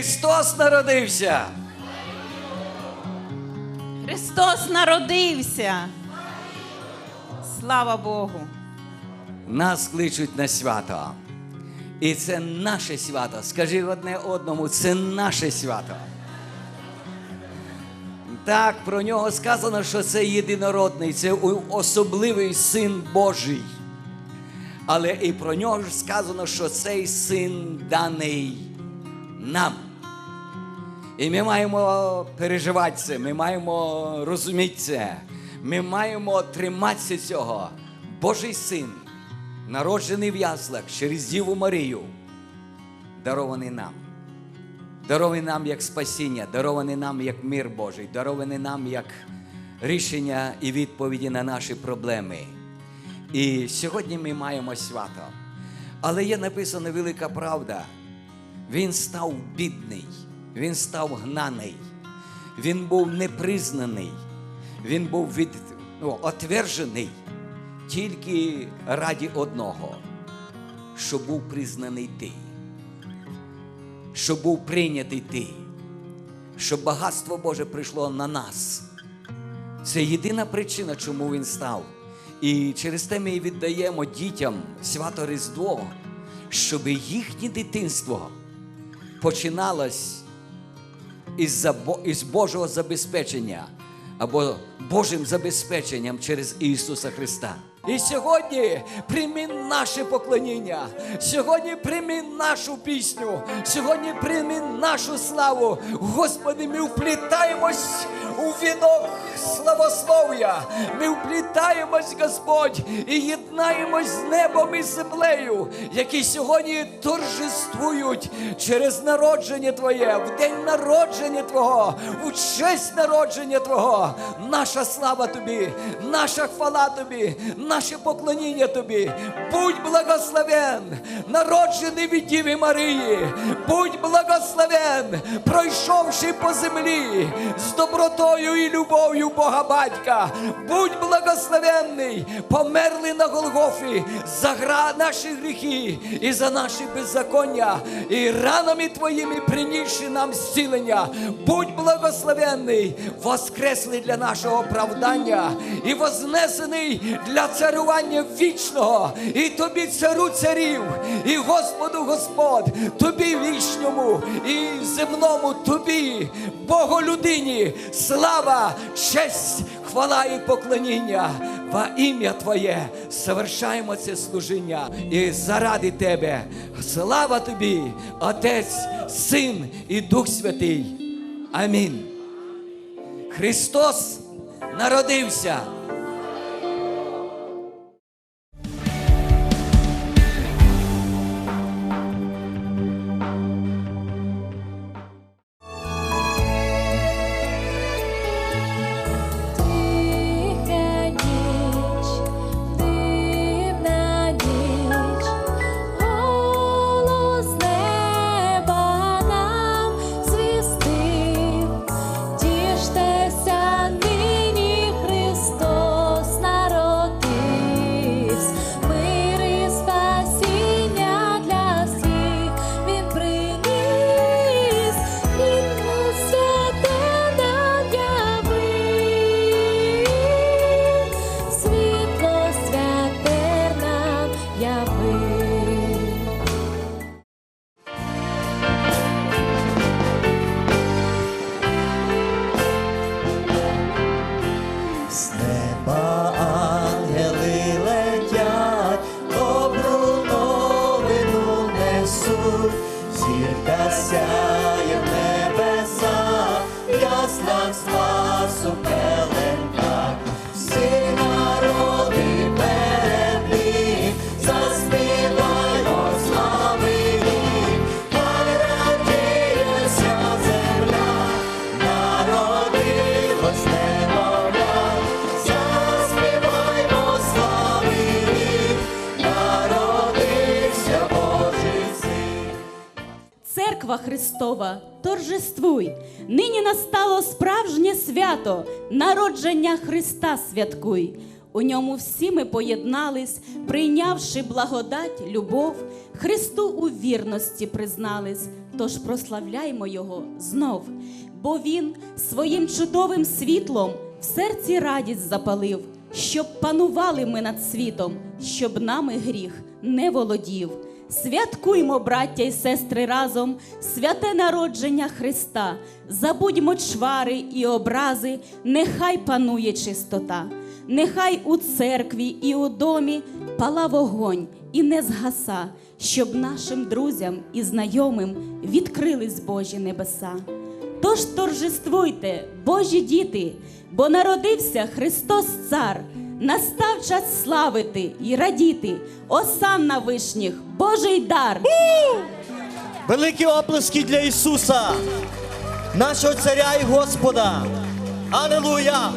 Христос народився. Христос народився. Слава Богу. Нас кличуть на свято. І це наше свято. Скажи одне одному, це наше свято. Так, про нього сказано, що це єдинородний, це особливий син Божий. Але і про нього ж сказано, що цей син даний нам. І ми маємо переживати це, ми маємо розуміти це, ми маємо триматися цього. Божий син, народжений в яслах через Діву Марію, дарований нам. Дарований нам як спасіння, дарований нам як мир Божий, дарований нам як рішення і відповіді на наші проблеми. І сьогодні ми маємо свято. Але є написана велика правда. Він став бідний, він став гнаний, він був непризнаний, він був від, ну, отвержений тільки раді одного, щоб був признаний ти, щоб був прийнятий ти, щоб багатство Боже прийшло на нас. Це єдина причина, чому він став. І через те ми віддаємо дітям свято Різдво, щоб їхнє дитинство починалось із, Божого забезпечення або Божим забезпеченням через Ісуса Христа. І сьогодні прийми наше поклоніння, сьогодні прийми нашу пісню, сьогодні прийми нашу славу. Господи, ми вплітаємось у вінок славослов'я. Ми вплітаємось, Господь, і єднаємось з небом і землею, які сьогодні торжествують через народження Твоє, в день народження Твого, у честь народження Твого. Наша слава Тобі, наша хвала Тобі, наше поклоніння Тобі. Будь благословен, народжений від Діви Марії, будь благословен, пройшовши по землі з добротою і любов'ю Бога Батька. Будь благословенний, померли на Голгофі за гра наші гріхи і за наші беззаконня, і ранами Твоїми принісши нам зцілення. Будь благословенний, воскреслий для нашого оправдання і вознесений для царювання вічного. І тобі, царю царів, і Господу Господь, тобі вічному і земному тобі, Богу людині, слава, честь, хвала і поклоніння во ім'я Твоє совершаємо це служіння і заради Тебе. Слава тобі, Отець, Син і Дух Святий. Амінь. Христос народився. Церква Христова, торжествуй! Нині настало справжнє свято, народження Христа святкуй. У ньому всі ми поєднались, прийнявши благодать, любов, Христу у вірності признались. тож прославляймо Його знов, бо Він своїм чудовим світлом в серці радість запалив, щоб панували ми над світом, щоб нами гріх не володів. Святкуймо, браття й сестри, разом святе народження Христа. Забудьмо чвари і образи, нехай панує чистота. Нехай у церкві і у домі пала вогонь і не згаса, щоб нашим друзям і знайомим відкрились Божі небеса. Тож торжествуйте, Божі діти, бо народився Христос Цар. Настав час славити і радіти, осан на вишніх, Божий дар. Великі оплески для Ісуса, нашого Царя і Господа. Алілуя!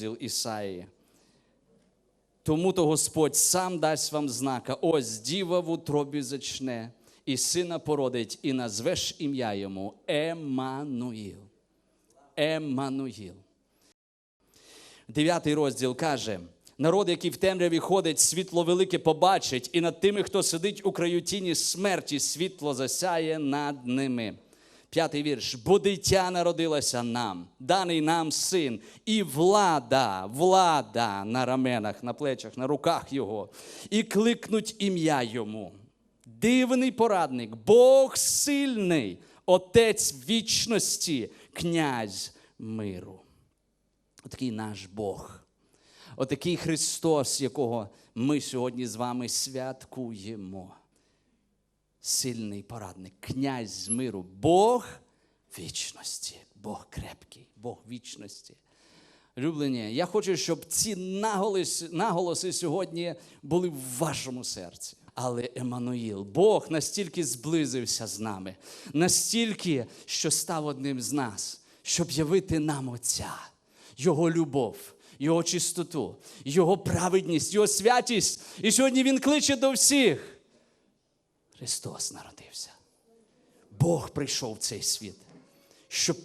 Розділ Ісаї. Тому то Господь сам дасть вам знака. Ось діва в утробі зачне, і сина породить, і назвеш ім'я йому Еммануїл. Еммануїл. Дев'ятий розділ каже: народ, який в темряві ходить, світло велике побачить, і над тими, хто сидить у краю тіні смерті, світло засяє над ними. П'ятий вірш. Бо дитя народилося нам, даний нам син, і влада, влада на раменах, на плечах, на руках його, і кликнуть ім'я йому. Дивний порадник, Бог сильний, Отець вічності, князь миру. Отакий наш Бог. Отакий Христос, якого ми сьогодні з вами святкуємо. Сильний порадник, князь з миру, Бог вічності, Бог крепкий, Бог вічності. Люблені, я хочу, щоб ці наголоси, наголоси сьогодні були в вашому серці. Але Еммануїл, Бог настільки зблизився з нами, настільки, що став одним з нас, щоб явити нам Отця, Його любов, Його чистоту, Його праведність, Його святість. І сьогодні Він кличе до всіх. Христос народився. Бог прийшов в цей світ, щоб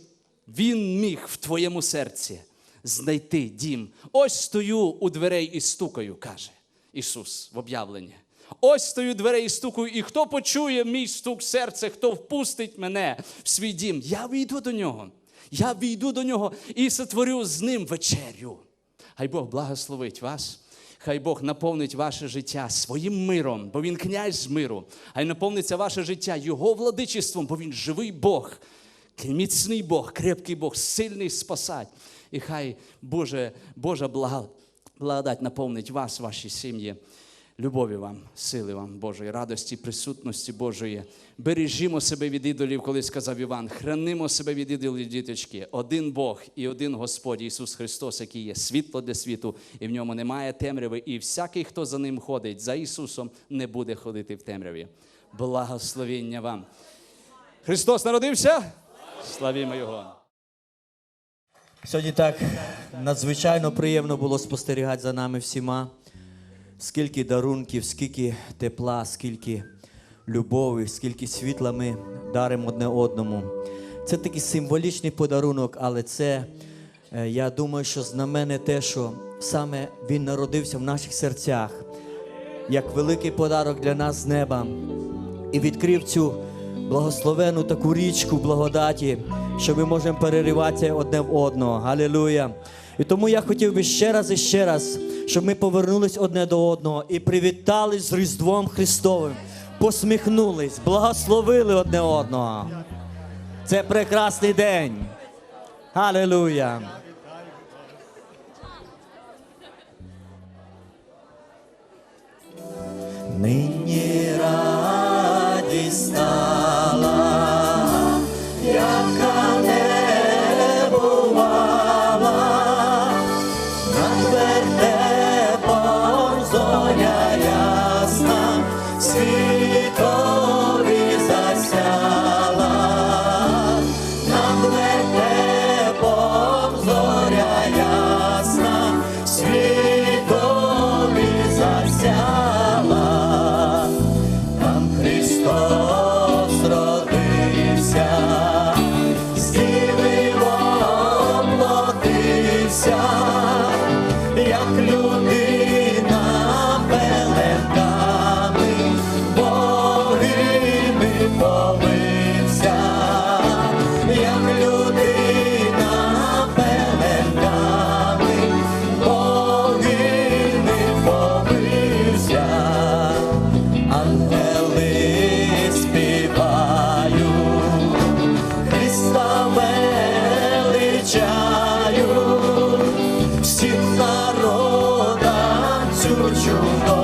Він міг в твоєму серці знайти дім. Ось стою у дверей і стукаю, каже Ісус в об'явленні. Ось стою дверей і стукаю, і хто почує мій стук серця, хто впустить мене в свій дім, я війду до нього. Я війду до нього і сотворю з ним вечерю. Хай Бог благословить вас. Хай Бог наповнить ваше життя своїм миром, бо Він князь з миру. Хай наповниться ваше життя Його владичеством, бо Він живий Бог, міцний Бог, крепкий Бог, сильний спасать. І хай Боже, Божа благодать наповнить вас, ваші сім'ї. Любові вам, сили вам Божої, радості, присутності Божої. Бережімо себе від ідолів, коли сказав Іван. Хранимо себе від ідолів, діточки. Один Бог і один Господь Ісус Христос, який є світло для світу, і в ньому немає темряви. І всякий, хто за ним ходить, за Ісусом, не буде ходити в темряві. Благословіння вам. Христос народився? Славімо Його! Сьогодні так надзвичайно приємно було спостерігати за нами всіма. Скільки дарунків, скільки тепла, скільки любові, скільки світла ми даримо одне одному. Це такий символічний подарунок, але це, е, я думаю, що знамене те, що саме Він народився в наших серцях, як великий подарок для нас з неба і відкрив цю благословену таку річку благодаті, що ми можемо перериватися одне в одного. Галілуя! І тому я хотів би ще раз і ще раз, щоб ми повернулись одне до одного і привітались з Різдвом Христовим, посміхнулись, благословили одне одного. Це прекрасний день. Галилуя! Нині радість Do what you?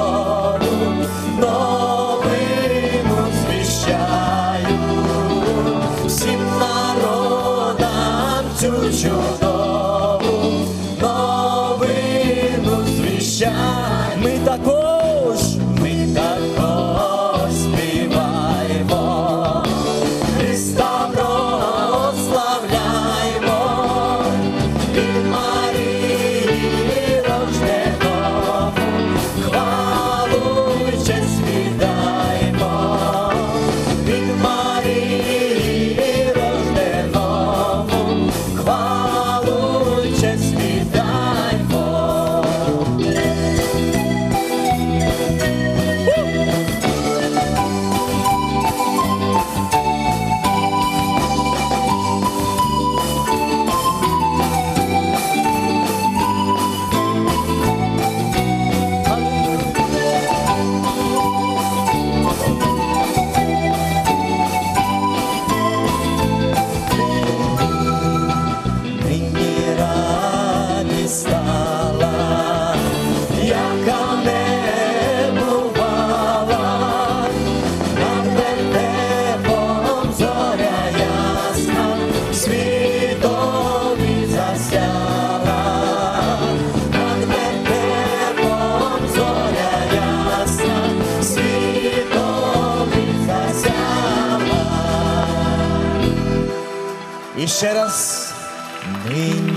ще раз нині.